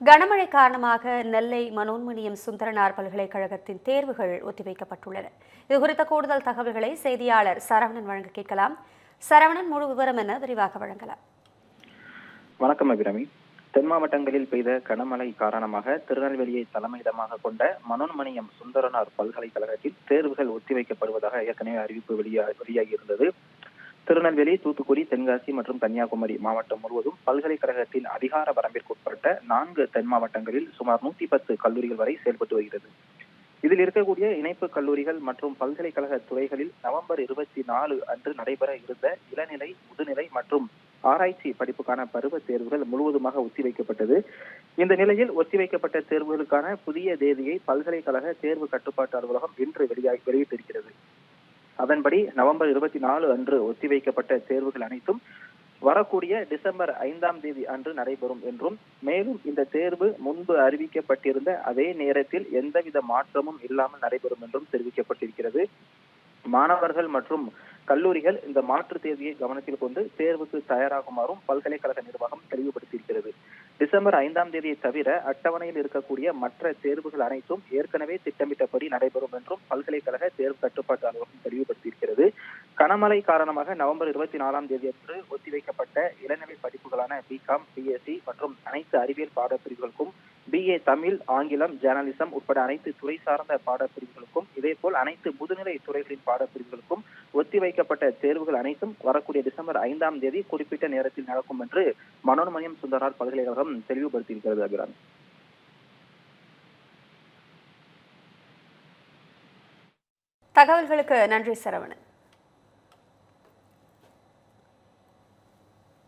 கனமழை காரணமாக நெல்லை மனோன்மணியம் சுந்தரனார் பல்கலைக்கழகத்தின் தேர்வுகள் ஒத்திவைக்கப்பட்டுள்ளன. இது குறித்த கூடுதல் தகவல்களை செய்தியாளர் சரவணன் வழங்க கேட்கலாம். சரவணன் முழு விவரம் என விரிவாக வழங்கலாம். வணக்கம் அபிராமி. தென் மாவட்டங்களில் பெய்த கனமழை காரணமாக திருநெல்வேலியை தலைமையிடமாக கொண்ட மனோன்மணியம் சுந்தரனார் பல்கலைக்கழகத்தில் தேர்வுகள் ஒத்திவைக்கப்படுவதாக ஏற்கனவே அறிவிப்பு வெளியா வெளியாகியிருந்தது. திருநெல்வேலி தூத்துக்குடி தென்காசி மற்றும் கன்னியாகுமரி மாவட்டம் முழுவதும் பல்கலைக்கழகத்தின் அதிகார வரம்பிற்குட்பட்ட நான்கு தென் மாவட்டங்களில் சுமார் நூத்தி பத்து கல்லூரிகள் வரை செயல்பட்டு வருகிறது. இதில் இருக்கக்கூடிய இணைப்பு கல்லூரிகள் மற்றும் பல்கலைக்கழக துறைகளில் நவம்பர் இருபத்தி நாலு அன்று நடைபெற இருந்த இளநிலை முதுநிலை மற்றும் ஆராய்ச்சி படிப்புக்கான பருவ தேர்வுகள் முழுவதுமாக ஒத்திவைக்கப்பட்டது. இந்த நிலையில் ஒத்திவைக்கப்பட்ட தேர்வுகளுக்கான புதிய தேதியை பல்கலைக்கழக தேர்வு கட்டுப்பாட்டு அலுவலகம் இன்று வெளியாகி வெளியிட்டிருக்கிறது. அதன்படி நவம்பர் இருபத்தி நாலு அன்று ஒத்திவைக்கப்பட்ட தேர்வுகள் அனைத்தும் வரக்கூடிய டிசம்பர் ஐந்தாம் தேதி அன்று நடைபெறும் என்றும் மேலும் இந்த தேர்வு முன்பு அறிவிக்கப்பட்டிருந்த அதே நேரத்தில் எந்தவித மாற்றமும் இல்லாமல் நடைபெறும் என்றும் தெரிவிக்கப்பட்டிருக்கிறது. மாணவர்கள் மற்றும் கல்லூரிகள் இந்த மாற்று தேதியை கவனத்தில் கொண்டு தேர்வுக்கு தயாராகுமாறும் பல்கலைக்கழக நிர்வாகம் தெளிவுபடுத்தியிருக்கிறது. டிசம்பர் ஐந்தாம் தேதியை தவிர அட்டவணையில் இருக்கக்கூடிய மற்ற தேர்வுகள் அனைத்தும் ஏற்கனவே திட்டமிட்டபடி நடைபெறும் என்றும் பல்கலைக்கழக தேர்வு கட்டுப்பாட்டு அலுவலகம் தெளிவுபடுத்தியிருக்கிறது. கனமழை காரணமாக நவம்பர் இருபத்தி நாலாம் தேதி அன்று ஒத்திவைக்கப்பட்ட இளநிலை படிப்புகளான பிகாம் பிஎஸ்சி மற்றும் அனைத்து அறிவியல் பாடப்பிரிவுகளுக்கும் பிஏ தமிழ் ஆங்கிலம் ஜேர்னலிசம் உட்பட அனைத்து துறை சார்ந்த பாடப்பிரிவுகளுக்கும் இதேபோல் அனைத்து முதுநிலை துறைகளின் பாடப்பிரிவுகளுக்கும் ஒத்திவைக்கப்பட்ட தேர்வுகள் அனைத்தும் வரக்கூடிய டிசம்பர் ஐந்தாம் தேதி குறிப்பிட்ட நேரத்தில் நடக்கும் என்று மனோன்மணியம் சுந்தரார் பல்கலைக்கழகம் தெளிவுபடுத்தியிருக்கிறது அபிராமி. தகவல்களுக்கு நன்றி சரவணன்.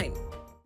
time.